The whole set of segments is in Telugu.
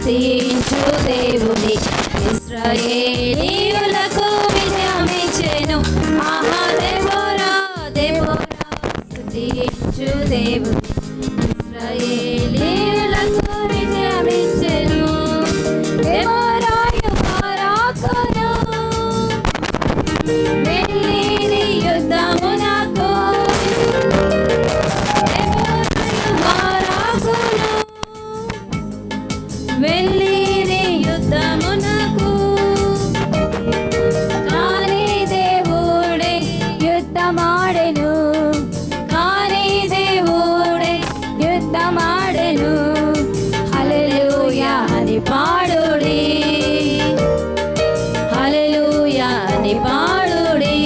స్తుతించు దేవుని. ఇస్రాయేలీయులకు విజయమిచ్చెను ఆహా దేవోరా దేవోరా స్తుతించు దేవుని. ఇస్రాయేలీయులకు వెళ్ళిరి యుద్ధమునకు. కానీ దేవుడే యుద్ధమాడెను. కానీ దేవుడే యుద్ధమాడెను. హల్లెలూయా అని పాడుడి. హల్లెలూయా అని పాడుడి.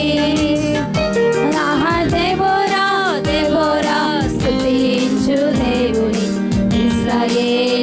ఆహా దేవోరా దేవోరా స్తుతించు దేవుని ఇశ్రాయేలీయులకు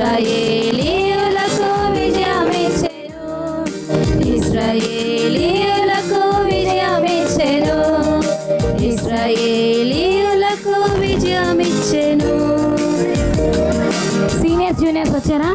ఇశ్రాయేలీయులకు విజయమిచ్చెను. ఇశ్రాయేలీయులకు విజయమిచ్చెను. ఇశ్రాయేలీయులకు విజయమిచ్చెను. సీనియర్స్ జూనియర్స్ వచ్చారా?